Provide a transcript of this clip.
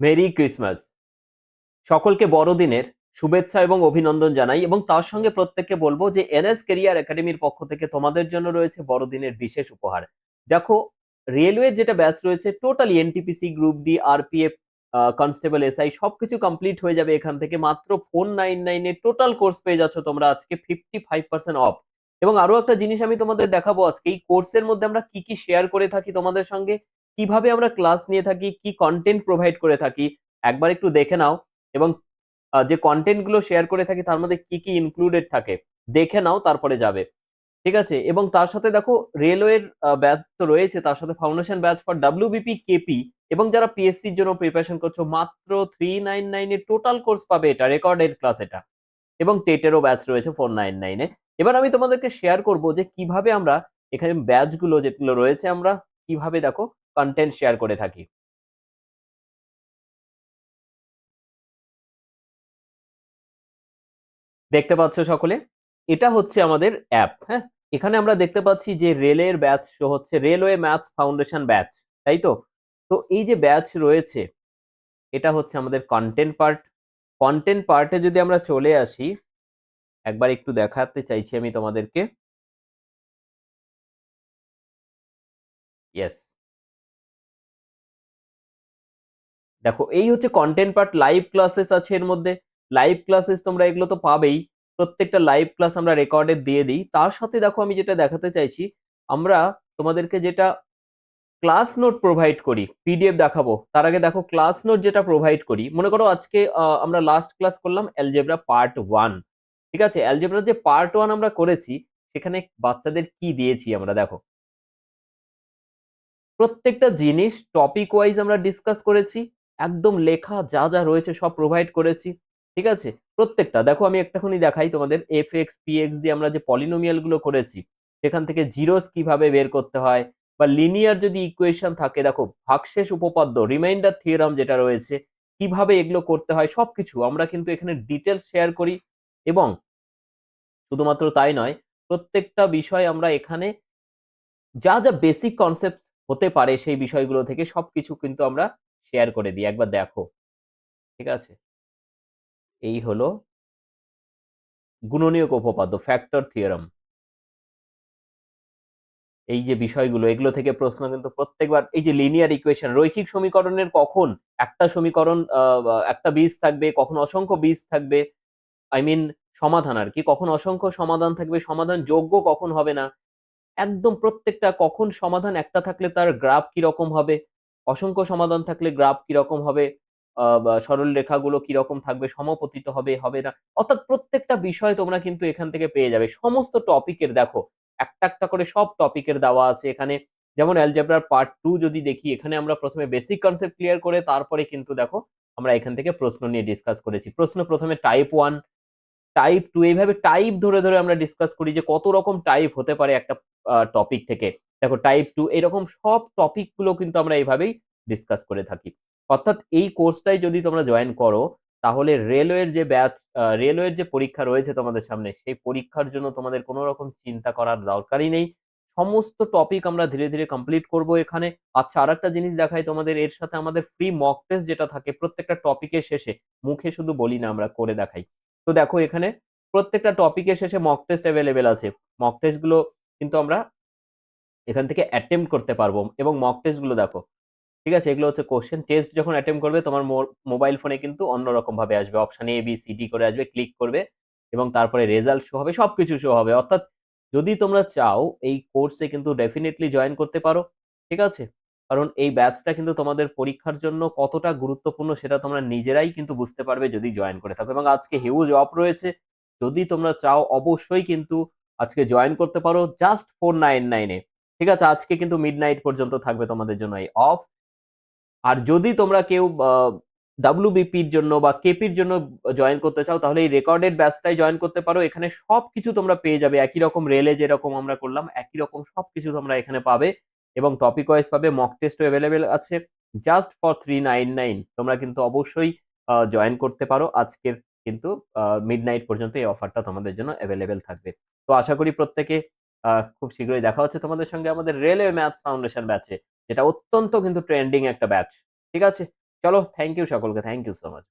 Merry Christmas. সকলকে বড়দিনের শুভেচ্ছা এবং অভিনন্দন জানাই এবং তার সঙ্গে প্রত্যেককে বলব যে এনএস কেরিয়ার একাডেমির পক্ষ থেকে তোমাদের জন্য রয়েছে বড়দিনের বিশেষ উপহার। দেখো রেলওয়ের যেটা ব্যাচ রয়েছে, totally NTPC group D RPF constable SI সবকিছু কমপ্লিট হয়ে যাবে এখান থেকে। মাত্র ফোর নাইন নাইনে টোটাল কোর্স পেয়ে যাচ্ছ তোমরা আজকে ফিফটি ফাইভ পার্সেন্ট অফ এবং আরও একটা জিনিস আমি তোমাদের দেখাবো আজকে, এই কোর্সের মধ্যে আমরা কি কি শেয়ার করে থাকি তোমাদের সঙ্গে কীভাবে আমরা ক্লাস নিয়ে থাকি, কি কন্টেন্ট প্রোভাইড করে থাকি, একবার একটু দেখে নাও এবং যে কন্টেন্টগুলো শেয়ার করে থাকি তার মধ্যে কি কি ইনক্লুডেড থাকে, দেখে নাও তারপরে যাবে। ঠিক আছে? এবং তার সাথে দেখো রেলওয়ের ব্যাচ তো রয়েছে, তার সাথে foundation batch for WBP KP এবং যারা পিএসসির জন্য প্রিপারেশন করছ, মাত্র থ্রি নাইন নাইনে টোটাল কোর্স পাবে এটা রেকর্ডেড ক্লাস এটা। এবং টেটেরও ব্যাচ রয়েছে ফোর নাইন নাইনে এবার আমি তোমাদেরকে শেয়ার করব যে কীভাবে আমরা এখানে ব্যাচগুলো যেগুলো রয়েছে আমরা কীভাবে দেখো কন্টেন্ট শেয়ার করে থাকি। দেখতে পাচ্ছ সকলে? এটা হচ্ছে আমাদের অ্যাপ হ্যাঁ? এখানে আমরা দেখতে পাচ্ছি যে রেলের ব্যাচ হচ্ছে রেলওয়ে ম্যাথস ফাউন্ডেশন ব্যাচ তাই তো? তো এই যে ব্যাচ রয়েছে, এটা হচ্ছে আমাদের কন্টেন্ট পার্ট কন্টেন্ট পার্টে যদি আমরা চলে আসি, একবার একটু দেখাতে চাইছি আমি তোমাদেরকে। ইয়েস দেখো, এই হচ্ছে কন্টেন্ট পার্ট লাইভ ক্লাসেস আছে এর মধ্যে। লাইভ ক্লাসেস তোমরা এগুলো তো পাবেই। প্রত্যেকটা লাইভ ক্লাস আমরা রেকর্ডে দিয়ে দিই। তার সাথে দেখো, আমি যেটা দেখাতে চাইছি, আমরা তোমাদেরকে যেটা ক্লাস নোট প্রোভাইড করি পিডিএফ দেখাবো। তার আগে দেখো ক্লাস নোট যেটা প্রোভাইড করি, মনে করো আজকে আমরা লাস্ট ক্লাস করলাম অ্যালজেব্রা পার্ট ওয়ান ঠিক আছে? অ্যালজেব্রা যে পার্ট ওয়ান আমরা করেছি, সেখানে বাচ্চাদের কি দিয়েছি আমরা, দেখো। প্রত্যেকটা জিনিস টপিক ওয়াইজ আমরা ডিসকাস করেছি। একদম লেখা যা যা রয়েছে সব প্রোভাইড করেছি, ঠিক আছে? প্রত্যেকটা, দেখো আমি একটাখানি দেখাই তোমাদের এফ এক্স পি এক্স দিয়ে আমরা যে পলিনোমিয়ালগুলো করেছি, সেখান থেকে জিরোস কীভাবে বের করতে হয়, বা লিনিয়ার যদি ইকুয়েশন থাকে, দেখো ভাগশেষ উপপাদ্য রিমাইন্ডার থিওরাম যেটা রয়েছে, কীভাবে এগুলো করতে হয়, সবকিছু আমরা কিন্তু এখানে ডিটেলস শেয়ার করি, এবং শুধুমাত্র তাই নয়, প্রত্যেকটা বিষয় আমরা এখানে যা যা বেসিক কনসেপ্ট হতে পারে সেই বিষয়গুলো থেকে সবকিছু কিন্তু আমরা শেয়ার করে দিই, একবার দেখো। ঠিক আছে? এই হলো গুণনীয়ক উপপাদ্য ফ্যাক্টর থিওরাম এই যে বিষয়গুলো, এগুলো থেকে প্রশ্ন কিন্তু প্রত্যেকবার, এই যে লিনিয়ার ইকুয়েশন রৈখিক সমীকরণের কখন একটা সমীকরণ একটা বীজ থাকবে, কখন অসংখ্য বীজ থাকবে আই মিন সমাধান আর কি, কখন অসংখ্য সমাধান থাকবে, সমাধান যোগ্য কখন হবে না, একদম প্রত্যেকটা কখন সমাধান একটা থাকলে তার গ্রাফ কি রকম হবে অসংখ্য সমাধান থাকলে গ্রাফ কি রকম হবে সরল রেখাগুলো কি রকম থাকবে, সমপতিত হবে হবে না। অর্থাৎ প্রত্যেকটা বিষয় তোমরা কিন্তু এখান থেকে পেয়ে যাবে। সমস্ত টপিকের দেখো, একটা একটা করে সব টপিকের দেওয়া আছে এখানে। যেমন অ্যালজেব্রার পার্ট টু যদি দেখি, এখানে আমরা প্রথমে বেসিক কনসেপ্ট ক্লিয়ার করে তারপরে কিন্তু দেখো, আমরা এখান থেকে প্রশ্ন নিয়ে ডিসকাস করেছি। প্রশ্ন প্রথমে টাইপ ওয়ান টাইপ টু এইভাবে টাইপ ধরে ধরে আমরা ডিসকাস করি যে কত রকম টাইপ হতে পারে একটা টপিক থেকে। দেখো টাইপ টু এরকম সব টপিকগুলো কিন্তু আমরা এইভাবেই ডিসকাস করে থাকি। অর্থাৎ এই কোর্সটাই যদি তোমরা জয়েন করো, তাহলে রেলওয়ের যে ব্যাচ রেলওয়ের যে পরীক্ষা রয়েছে তোমাদের সামনে, সেই পরীক্ষার জন্য তোমাদের কোনো রকম চিন্তা করার দরকারই নেই। সমস্ত টপিক আমরা ধীরে ধীরে কমপ্লিট করব এখানে। আচ্ছা আর একটা জিনিস দেখাই তোমাদের, এর সাথে আমাদের ফ্রি মক টেস্ট যেটা থাকে, প্রত্যেকটা টপিকের শেষে, মুখে শুধু বলি না আমরা, করে দেখাই। তো দেখো এখানে প্রত্যেকটা টপিকের শেষে মক টেস্ট অ্যাভেলেবেল আছে। মক টেস্টগুলো কিন্তু আমরা এখান থেকে অ্যাটেম্প করতে পারব। এবং মক টেস্টগুলো দেখো। ঠিক আছে? এগুলো হচ্ছে কোশ্চেন টেস্ট যখন অ্যাটেম্প করবে, তোমার মোবাইল ফোনে কিন্তু অন্যরকম ভাবে আসবে। Option A B C D করে আসবে ক্লিক করবে এবং তারপরে রেজাল্ট শো হবে, সবকিছু শো হবে। অর্থাৎ যদি তোমরা চাও, এই কোর্সে কিন্তু ডেফিনেটলি জয়েন করতে পারো। ঠিক আছে? কারণ এই ব্যাচটা কিন্তু তোমাদের পরীক্ষার জন্য কতটা গুরুত্বপূর্ণ সেটা তোমরা নিজেরাই কিন্তু বুঝতে পারবে যদি জয়েন করে থাকো। এবং আজকে হিউজ অফ রয়েছে। যদি তোমরা চাও, অবশ্যই কিন্তু আজকে জয়েন করতে পারো। জাস্ট ফোর নাইন নাইনে ঠিক আছে? আজকে কিন্তু মিড নাইট পর্যন্ত থাকবে তোমাদের জন্য এই অফ আর যদি তোমরা কেউ ডাব্লিউবিপির জন্য বা কেপির জন্য জয়েন করতে চাও, তাহলে এই রেকর্ডেড ব্যাচটাই জয়েন করতে পারো। এখানে সবকিছু তোমরা পেয়ে যাবে। একই রকম রেলে যেরকম আমরা করলাম, একই রকম সবকিছু তোমরা এখানে পাবে এবং টপিক ওয়াইজ পাবে মক টেস্টও অ্যাভেলেবেল আছে। Just for three nine nine তোমরা কিন্তু অবশ্যই জয়েন করতে পারো। আজকের কিন্তু মিড নাইট পর্যন্ত এই অফারটা তোমাদের জন্য অ্যাভেলেবেল থাকবে। তো আশা করি প্রত্যেকে খুব শীঘ্রই দেখা হচ্ছে। তোমাদের সঙ্গে আমাদের রেলওয়ে ম্যাথস ফাউন্ডেশন ব্যাচে যেটা অত্যন্ত কিন্তু ট্রেন্ডিং একটা ব্যাচ ঠিক আছে? চলো থ্যাংক ইউ সকলকে থ্যাংক ইউ সো মাচ